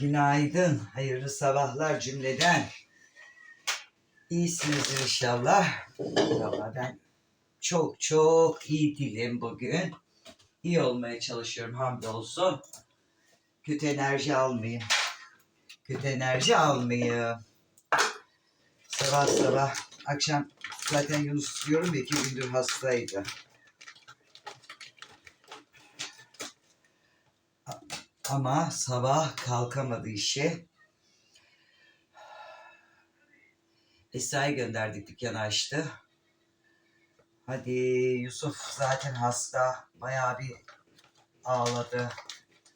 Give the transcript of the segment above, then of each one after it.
Günaydın, hayırlı sabahlar cümleden. İyisinizdir inşallah. Valla ben çok çok iyi değilim bugün. İyi olmaya çalışıyorum hamdolsun. Kötü enerji almayayım. Kötü enerji almayayım. Sabah sabah, akşam zaten Yunus diyorum ya iki gündür hastaydı. Ama sabah kalkamadı işe. Esra'yı gönderdik dükkana açtı. Hadi Yusuf zaten hasta. Bayağı bir ağladı.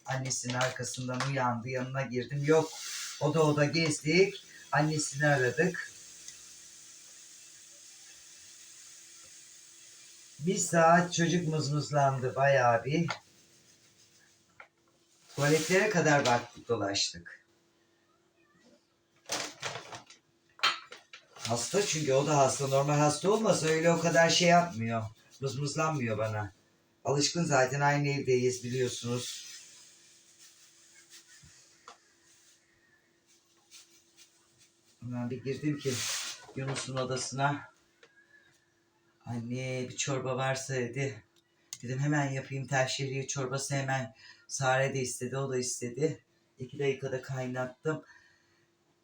Annesinin arkasından uyandı. Yanına girdim. Yok. Oda oda gezdik. Annesini aradık. Bir saat çocuk mızmızlandı bayağı bir. Tuvaletlere kadar baktık dolaştık. Hasta çünkü o da hasta. Normal hasta olmasa öyle o kadar şey yapmıyor. Mızmızlanmıyor bana. Alışkın zaten aynı evdeyiz biliyorsunuz. Ben bir girdim ki Yunus'un odasına. Anne bir çorba varsa dedi. Dedim hemen yapayım tel şehriye çorbası hemen Sare de istedi, o da istedi. İki dakikada kaynattım.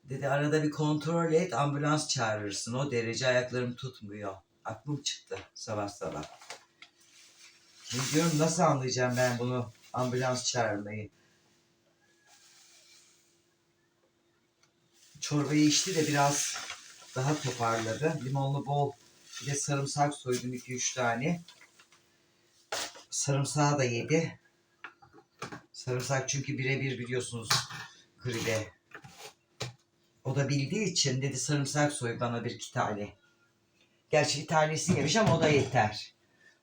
Dedi arada bir kontrol et, ambulans çağırırsın. O derece ayaklarım tutmuyor. Aklım çıktı sabah sabah. Şimdi diyorum nasıl anlayacağım ben bunu, ambulans çağırmayı. Çorbayı içti de biraz daha toparladı. Limonlu bol, bir de sarımsak soydum 2-3 tane. Sarımsağı da yedi. Sarımsak çünkü birebir biliyorsunuz gribe. O da bildiği için dedi sarımsak soy bana bir iki tane. Gerçi bir tanesi yemiş ama o da yeter.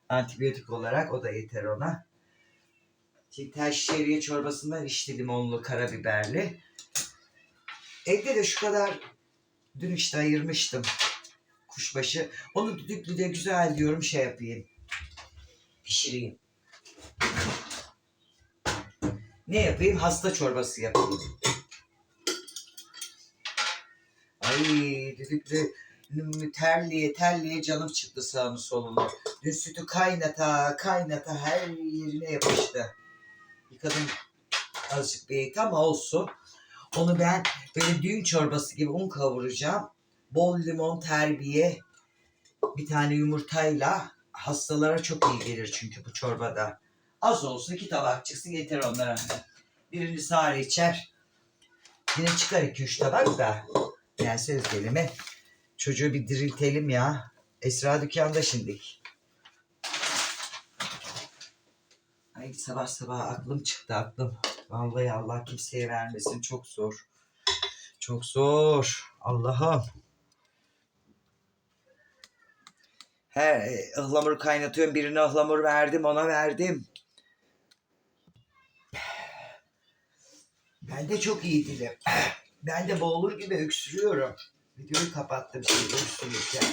Antibiyotik olarak o da yeter ona. Şimdi tel şişeriye çorbasından içti limonlu karabiberli. Evde de şu kadar dün işte ayırmıştım kuşbaşı. Onu düdüklü de güzel diyorum şey yapayım. Pişireyim. Ne yapayım? Hasta çorbası yapayım. Ay düdüklü terliye terliye canım çıktı sağını solunu. Dün sütü kaynata kaynata her yerine yapıştı. Yıkadım azıcık bir ama olsun. Onu ben böyle düğün çorbası gibi un kavuracağım. Bol limon terbiye bir tane yumurtayla hastalara çok iyi gelir çünkü bu çorbada. Az olsun iki tabak çıksın yeter onlara. Birini Sare içer. Yine çıkar iki üç tabak da. Yani söz gelimi. Çocuğu bir diriltelim ya. Esra dükkanda şimdi. Ay sabah sabah aklım çıktı aklım. Vallahi Allah kimseye vermesin. Çok zor. Çok zor. Allah'ım. Her ıhlamur kaynatıyorum. Birine ıhlamur verdim, ona verdim. Ben de çok iyi dilim. Ben de boğulur gibi öksürüyorum. Videoyu kapattım şimdi öksürürken.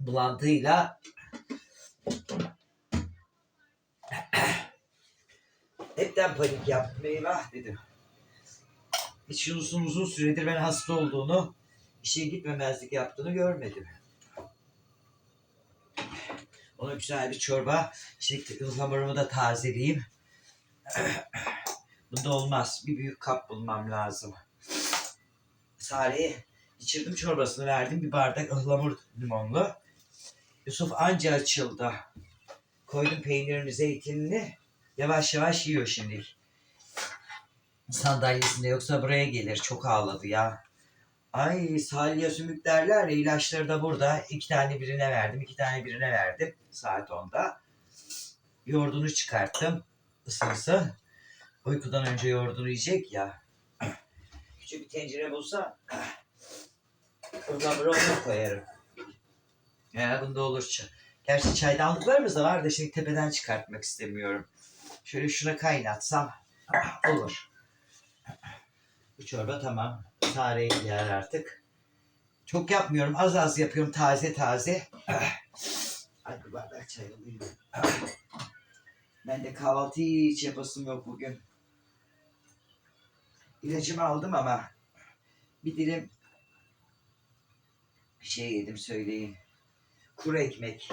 Bulantıyla hepten panik yaptım. Eyvah dedim. Hiç Yunus'un uzun süredir ben hasta olduğunu, işe gitmemezlik yaptığını görmedim. Ona güzel bir çorba. İşte ıhlamurumu da tazeleyeyim. Bunda olmaz. Bir büyük kap bulmam lazım. Sare'ye içirdim çorbasını verdim. Bir bardak ıhlamur limonlu. Yusuf anca açıldı. Koydum peynirini, zeytinini. Yavaş yavaş yiyor şimdi. Sandalyesinde yoksa buraya gelir. Çok ağladı ya. Ay salya sümük derler ya ilaçları da burada. İki tane birine verdim. iki tane birine verdim. Saat 10'da. Yoğurdunu çıkarttım. Isınsın. Uykudan önce yoğurdunu yiyecek ya. Küçük bir tencere bulsa ıhlamuru onu koyarım. Ya bunda olur. Gerçi çaydanlıklarımız da var da şimdi tepeden çıkartmak istemiyorum. Şöyle şuna kaynatsam olur. Bu çorba tamam. Tarihe yer artık. Çok yapmıyorum. Az az yapıyorum. Taze taze. Hadi bardak çay alayım. Ben de kahvaltı hiç yapasım yok bugün. İlacımı aldım ama bir dilim şey yedim söyleyin. Kuru ekmek.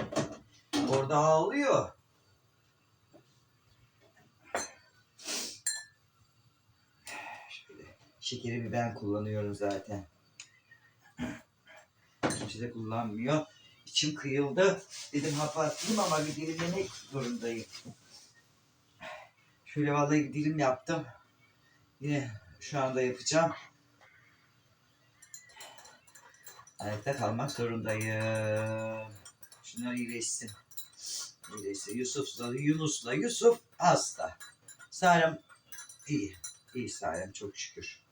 Orada ağlıyor. Şöyle. Şekerimi ben kullanıyorum zaten. Kimse de kullanmıyor. İçim kıyıldı. Dedim hap atayım ama bir dilim yemek zorundayım. Şöyle vallahi bir dilim yaptım. Yine şu anda yapacağım. Ayakta kalmak zorundayım. Şunlar iyileşsin. İyileşsin. Yusuf'la, Yunus'la, Yusuf hasta. Sarem iyi. İyi Sarem çok şükür.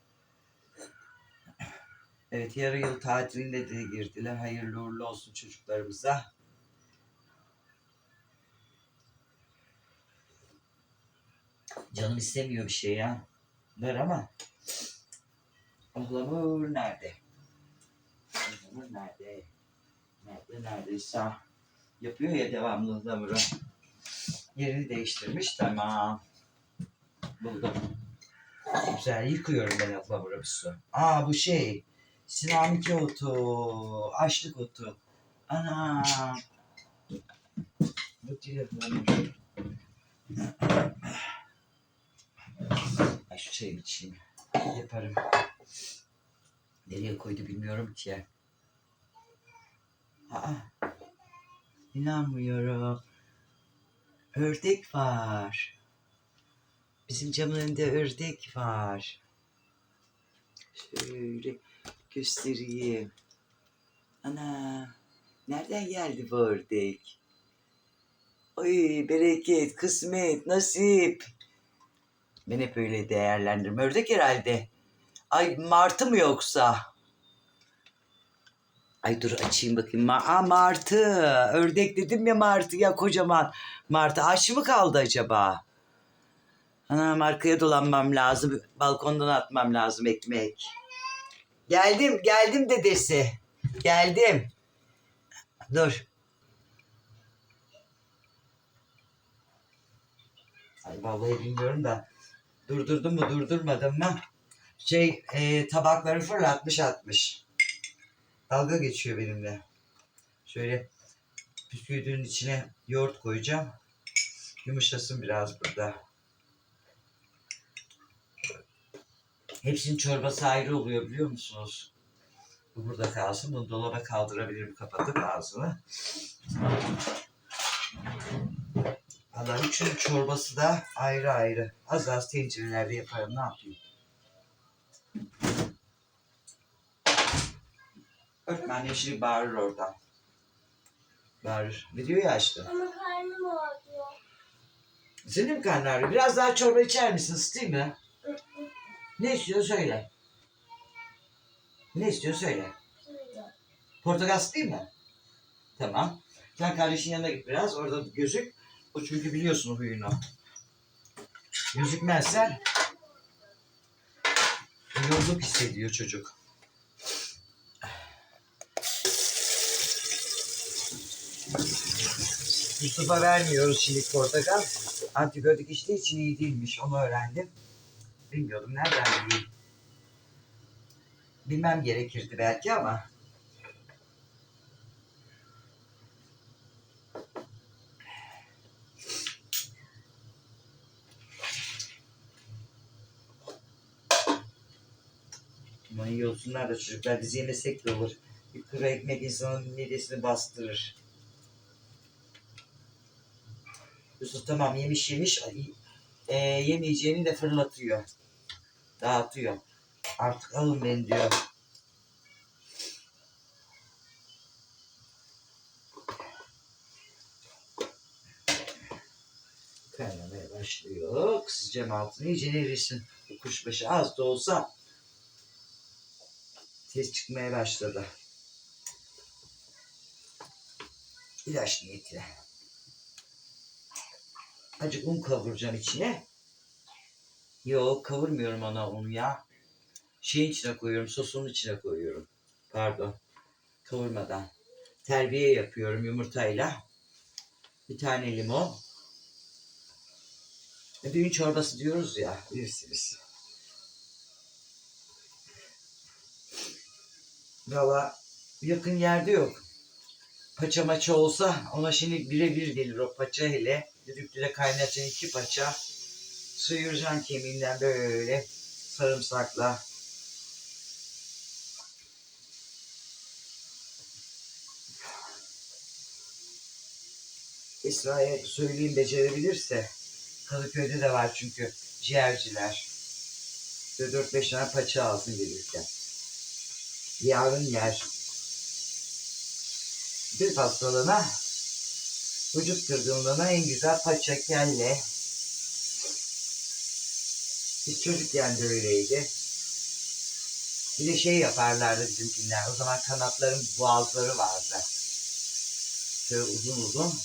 Evet yarı yıl tatiline de girdiler. Hayırlı uğurlu olsun çocuklarımıza. Canım istemiyor bir şey ya. Ver ama. Ihlamur nerede? Ihlamur nerede? Nerede neredeyse. Yapıyor ya devamlı ıhlamuru. Yerini değiştirmiş tamam. Buldum. Güzel yıkıyorum ben ıhlamuru bir su. Aa bu şey. Sinamiki otu. Açlık otu. Ana. Bu değil ıhlamur. Ay şu çayımı içeyim. Yaparım. Nereye koydu bilmiyorum ki. Aa, inanmıyorum. Ördek var. Bizim camın önünde ördek var. Şöyle göstereyim. Ana, nereden geldi bu ördek? Ay bereket, kısmet, nasip. Ben hep öyle değerlendiririm. Ördek herhalde. Ay martı mı yoksa? Ay dur açayım bakayım. Aa, martı. Ördek dedim ya martı ya kocaman. Martı aç mı kaldı acaba? Ana arkaya dolanmam lazım. Balkondan atmam lazım ekmek. Geldim, geldim dedesi. Geldim. Dur. Ay vallahi bilmiyorum da durdurdum mu durdurmadım mı? Şey e, tabakları fırlatmış atmış. Dalga geçiyor benimle. Şöyle bisküvinin içine yoğurt koyacağım. Yumuşasın biraz burada. Hepsinin çorbası ayrı oluyor biliyor musunuz? Bu burada kalsın. Bunu dolaba kaldırabilirim kapatıp ağzını. Valla üçün çorbası da ayrı ayrı. Az az tencerelerde yaparım. Ne yapayım? Öğretmen şimdi bağırır oradan. Bağırır. Biliyor ya işte. Ama karnım ağrıyor. Senin mi karnın ağrıyor? Biraz daha çorba içer misin? Isıtayım mı? Ne istiyor söyle. Ne istiyor söyle. Portakal ısıtayım mı? Tamam. Sen kardeşin yanına git biraz. Orada gözük. O çünkü biliyorsun huyunu. Gözükmezsen yolluk hissediyor çocuk. Yusuf'a vermiyoruz şimdi portakal. Antibiyotik içtiği için iyi değilmiş. Onu öğrendim. Bilmiyordum. Nereden bileyim? Bilmem gerekirdi belki ama. Aman iyi da çocuklar biz yemesek de olur. Bir kuru ekmek insanın midesini bastırır. Yusuf tamam yemiş yemiş e, yemeyeceğini de fırlatıyor. Dağıtıyor. Artık alın beni diyor. Kaynamaya başlıyor. Kısacağım altını iyice erisin. Bu kuşbaşı az da olsa ses çıkmaya başladı. İlaç niyetine. Acık un kavuracağım içine. Yok kavurmuyorum ona unu ya. Şeyin içine koyuyorum, sosun içine koyuyorum. Pardon. Kavurmadan. Terbiye yapıyorum yumurtayla. Bir tane limon. E, Düğün çorbası diyoruz ya bilirsiniz. Valla yakın yerde yok. Paça maça olsa ona şimdi birebir gelir o paça hele. Düdüklüde kaynatacaksın iki paça. Sıyıracaksın kemiğinden böyle sarımsakla. İsrail söyleyeyim becerebilirse. Kadıköy'de de var çünkü ciğerciler. Böyle dört beş tane paça alsın gelirken. Yarın yer. Bir hastalığına, vücut kırgınlığına en güzel paça kelle. Biz çocukken de öyleydi. Bir de şey yaparlardı bizimkiler. O zaman kanatların boğazları vardı. Şöyle uzun uzun.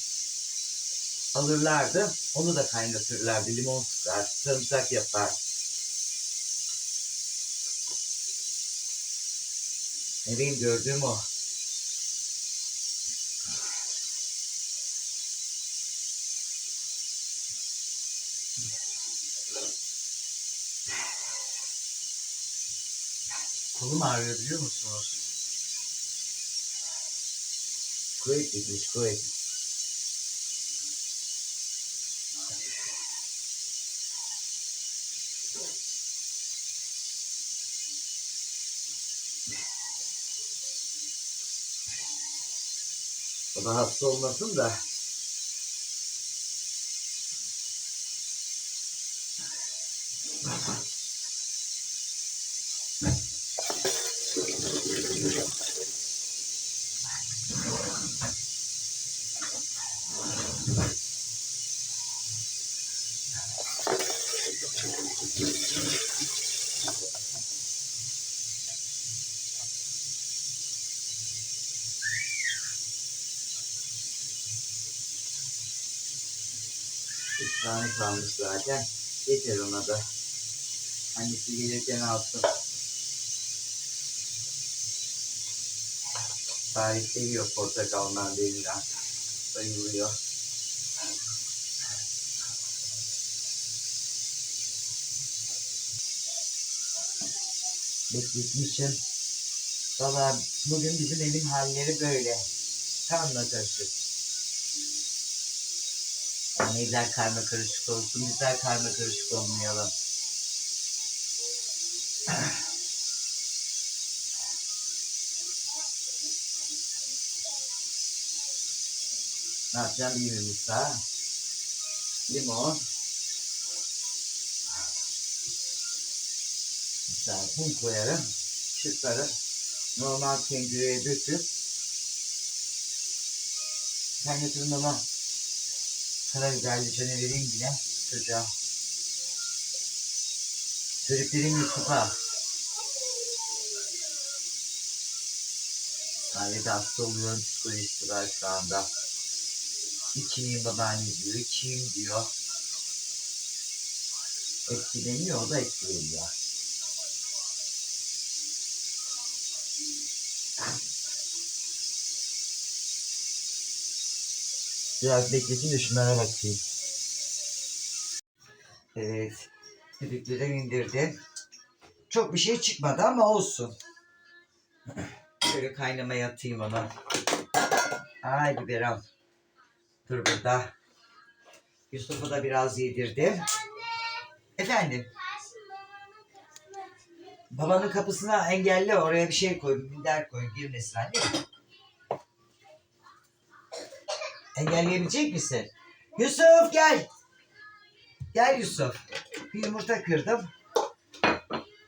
Alırlardı. Onu da kaynatırlardı. Limon sıkar, sarımsak yapar. Ne benim gördüğüm o. Kolum ağrıyor biliyor musunuz? Kuvvet gitmiş O olmasın da. Kalmış zaten. Yeter ona da. Annesi gelirken alsın. Tarih seviyor portakal mandalina. Bayılıyor. Bekletmişim. Valla bugün bizim evin halleri böyle. Kanla karışık. Evler karma karışık olsun, bizler karma karışık olmayalım. ne yapacağım bilmiyorum usta. Limon. Mesela un koyarım. Çıkarım. Normal tencereye döküp kaynatırım ama karabiberli canı vereyim yine çocuğa. Çocukların Yusuf'a. Ailede hasta oluyorum psikolojisi var şu anda. İçeyim babaanne diyor, içeyim diyor. Etkileniyor, o da etkileniyor. Biraz bekletin de şunlara bakayım. Evet. Düdüklüden indirdim. Çok bir şey çıkmadı ama olsun. Şöyle kaynamaya atayım onu. Ay biberon. Dur burada. Yusuf'u da biraz yedirdim. Efendim. Babanın kapısına engelle oraya bir şey koy. Minder koy. Girmesin anne. Engelleyebilecek misin? Yusuf gel. Gel Yusuf. Bir yumurta kırdım.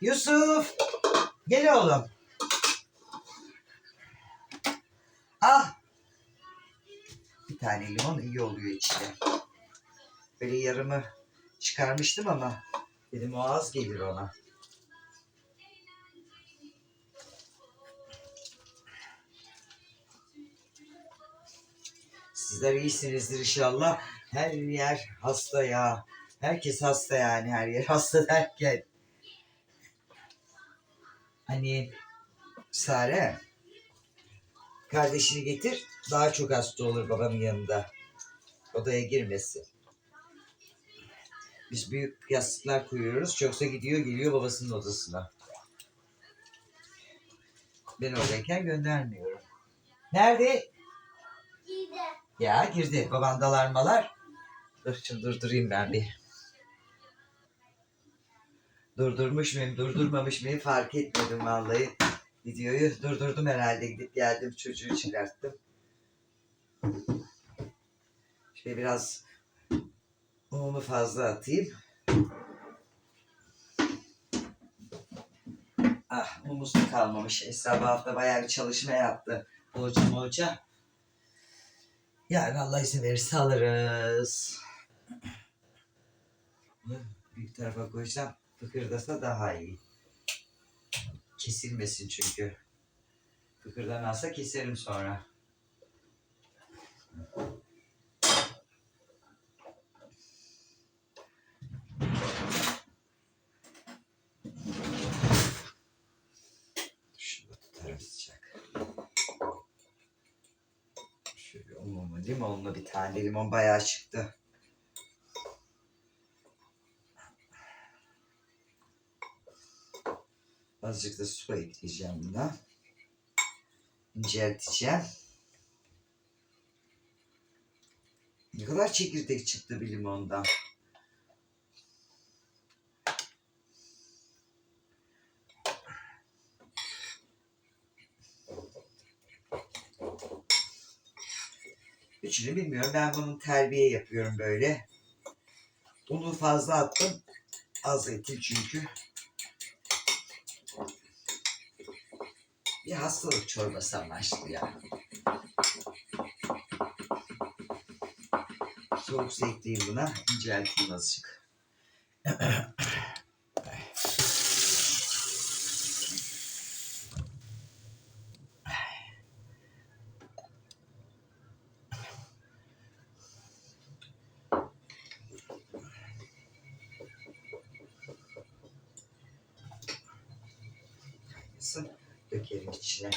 Yusuf. Gel oğlum. Ah. Bir tane limon iyi oluyor içine. Böyle yarımı çıkarmıştım ama dedim o az gelir ona. Sizler iyisinizdir inşallah. Her yer hasta ya. Herkes hasta yani her yer hasta derken. Hani Sare kardeşini getir daha çok hasta olur babanın yanında. Odaya girmesin. Biz büyük yastıklar koyuyoruz. Yoksa gidiyor geliyor babasının odasına. Ben oradayken göndermiyorum. Nerede? Ya girdi. Babandalar malar. Dur şimdi durdurayım ben bir. Durdurmuş muyum, durdurmamış mıyım fark etmedim vallahi. Videoyu durdurdum herhalde. Gidip geldim çocuğu çıkarttım. Şöyle biraz unumu fazla atayım. Ah unumuz da kalmamış. Esra bu hafta bayağı bir çalışma yaptı. Hoca hoca. Yani Allah izin verirse alırız. Bir tarafa koysam fıkırdasa daha iyi. Kesilmesin çünkü. Fıkırdamazsa keserim sonra. Şunu da tutarım sıcak. Şöyle limonlu, bir tane. Limon bayağı çıktı. Azıcık da su ekleyeceğim buna. İncelteceğim. Ne kadar çekirdek çıktı bir limondan. Üçünü bilmiyorum. Ben bunun terbiye yapıyorum böyle. Unu fazla attım. Az ettim çünkü. Bir hastalık çorbası amaçlı ya. Soğuk su ekleyeyim buna. İncelteyim azıcık. Kaynasın. Dökelim içine.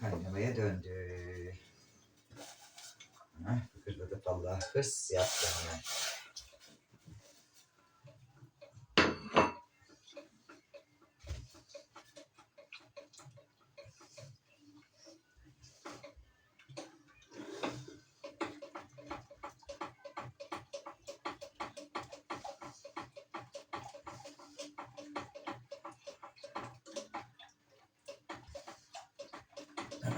Kaynamaya döndü. Hah, fıkırdadı vallahi hırs yaptı.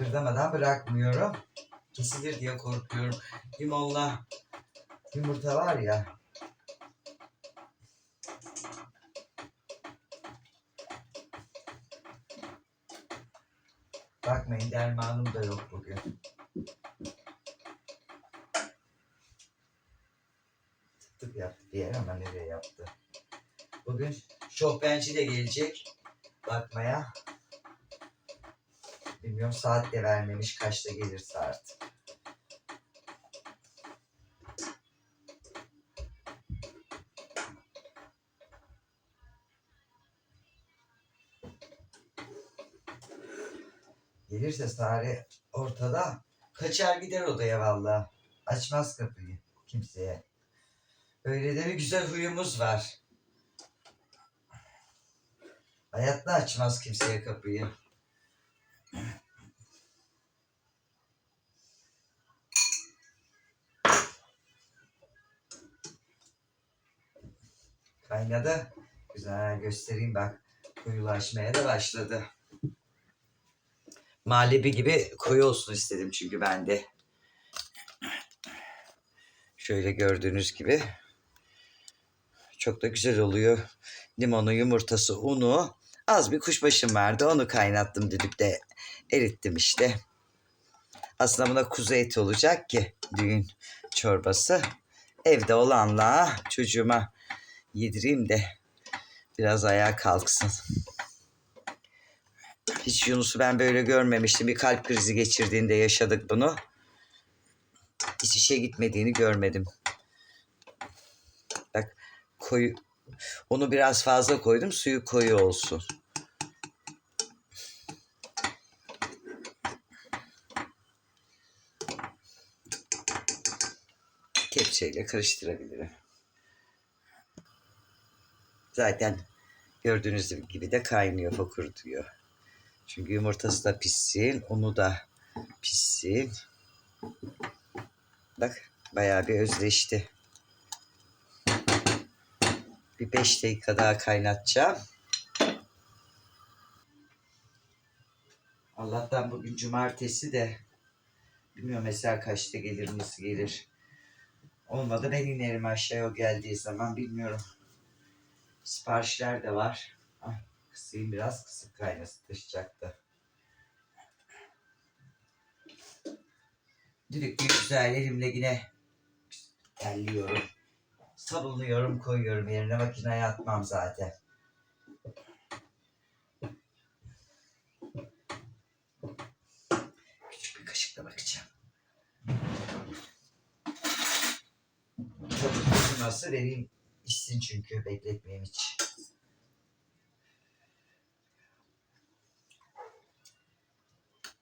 Kırdamadan bırakmıyorum. Kesilir diye korkuyorum. Limonla yumurta var ya. Bakmayın dermanım da yok bugün. Tık yaptı bir yer ama nereye yaptı? Bugün şofbenci de gelecek bakmaya. Bilmiyorum saat de vermemiş kaçta gelirse artık. Gelirse Sare ortada kaçar gider odaya valla. Açmaz kapıyı kimseye. Öyle de bir güzel huyumuz var. Hayatta açmaz kimseye kapıyı. Kaynadı. Güzel göstereyim bak. Koyulaşmaya da başladı. Malebi gibi koyu olsun istedim çünkü ben de. Şöyle gördüğünüz gibi Çok da güzel oluyor. Limonu, yumurtası, unu. Az bir kuşbaşım vardı. Onu kaynattım düdükte. Erittim işte. Aslında buna kuzu eti olacak ki düğün çorbası. Evde olanla çocuğuma yedireyim de biraz ayağa kalksın. Hiç Yunus'u ben böyle görmemiştim. Bir kalp krizi geçirdiğinde yaşadık bunu. Hiç işe gitmediğini görmedim. Bak koyu onu biraz fazla koydum suyu koyu olsun. Kepçeyle karıştırabilirim. Zaten gördüğünüz gibi de kaynıyor, fokur diyor. Çünkü yumurtası da pişsin, unu da pişsin. Bak bayağı bir özleşti. Bir 5 dakika daha kaynatacağım. Allah'tan bugün cumartesi de bilmiyorum mesela kaçta gelir nasıl gelir. Olmadı ben inerim aşağıya o geldiği zaman bilmiyorum. Siparişler de var. Ay, kısayım biraz kısık kaynasın taşıyacaktı. Düdüklü güzel elimle yine terliyorum. Sabunluyorum koyuyorum yerine makineye atmam zaten. Küçük bir kaşıkla bakacağım. Çok nasıl vereyim içsin çünkü bekletmeyeyim hiç.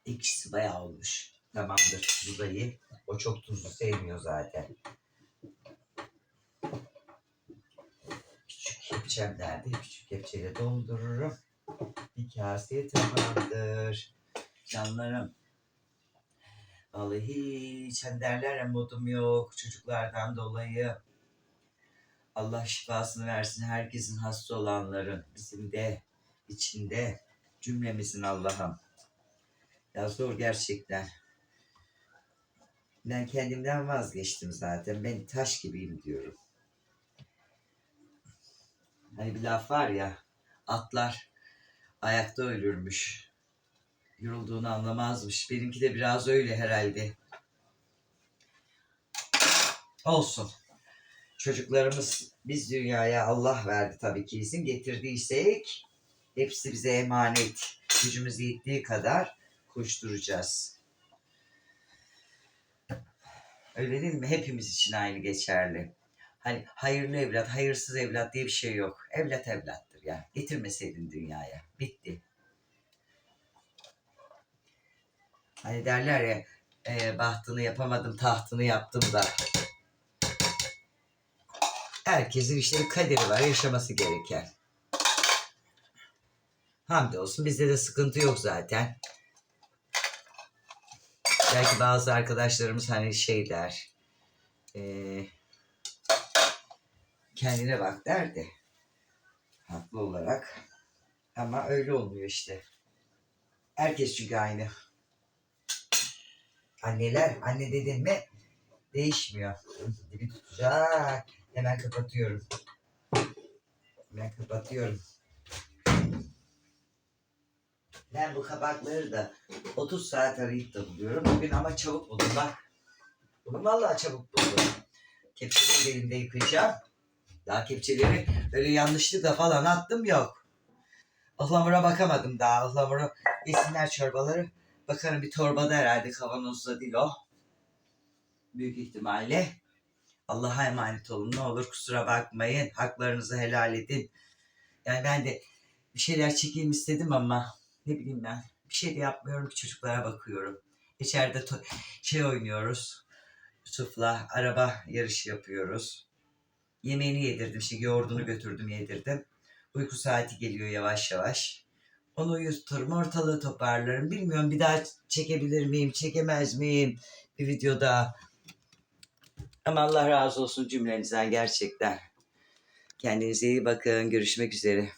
İkisi bayağı olmuş. Tamamdır tuzu da iyi. O çok tuzlu sevmiyor zaten. Küçük kepçem nerede? Küçük kepçeyle doldururum. Bir kaseye tamamdır. Canlarım. Vallahi hiç hani derler modum yok çocuklardan dolayı. Allah şifasını versin herkesin hasta olanların bizim de içinde cümlemizin Allah'ım. Ya zor gerçekten. Ben kendimden vazgeçtim zaten. Ben taş gibiyim diyorum. Hani bir laf var ya atlar ayakta ölürmüş. Yorulduğunu anlamazmış. Benimki de biraz öyle herhalde. Olsun. Çocuklarımız biz dünyaya Allah verdi tabii ki izin getirdiysek hepsi bize emanet. Gücümüz yettiği kadar koşturacağız. Öyle değil mi? Hepimiz için aynı geçerli. Hani hayırlı evlat, hayırsız evlat diye bir şey yok. Evlat evlattır ya. Getirmeseydin dünyaya. Bitti. Hani derler ya e, bahtını yapamadım tahtını yaptım da. Herkesin işte bir kaderi var yaşaması gereken. Hamdolsun bizde de sıkıntı yok zaten. Belki bazı arkadaşlarımız hani şeyler e, kendine bak der de haklı olarak ama öyle olmuyor işte. Herkes çünkü aynı. Anneler, anne dedin mi değişmiyor. Dibi tutacak. Hemen kapatıyorum. Hemen kapatıyorum. Ben bu kabakları da 30 saat arayıp da buluyorum. Bugün ama çabuk buldum bak. Bugün vallahi çabuk buldum. Kepçeleri elimde yıkayacağım. Daha kepçeleri öyle yanlışlıkla falan attım yok. Ihlamura bakamadım daha. Ihlamura yesinler çorbaları. Bakarım bir torbada herhalde kavanozda değil o. Büyük ihtimalle. Allah'a emanet olun. Ne olur kusura bakmayın. Haklarınızı helal edin. Yani ben de bir şeyler çekeyim istedim ama ne bileyim ben. Bir şey de yapmıyorum ki çocuklara bakıyorum. İçeride şey oynuyoruz. Yusuf'la araba yarışı yapıyoruz. Yemeğini yedirdim. Şimdi yoğurdunu götürdüm yedirdim. Uyku saati geliyor yavaş yavaş. Onu uyuturum, ortalığı toparlarım. Bilmiyorum bir daha çekebilir miyim, çekemez miyim bir videoda. Allah razı olsun cümlenizden gerçekten. Kendinize iyi bakın. Görüşmek üzere.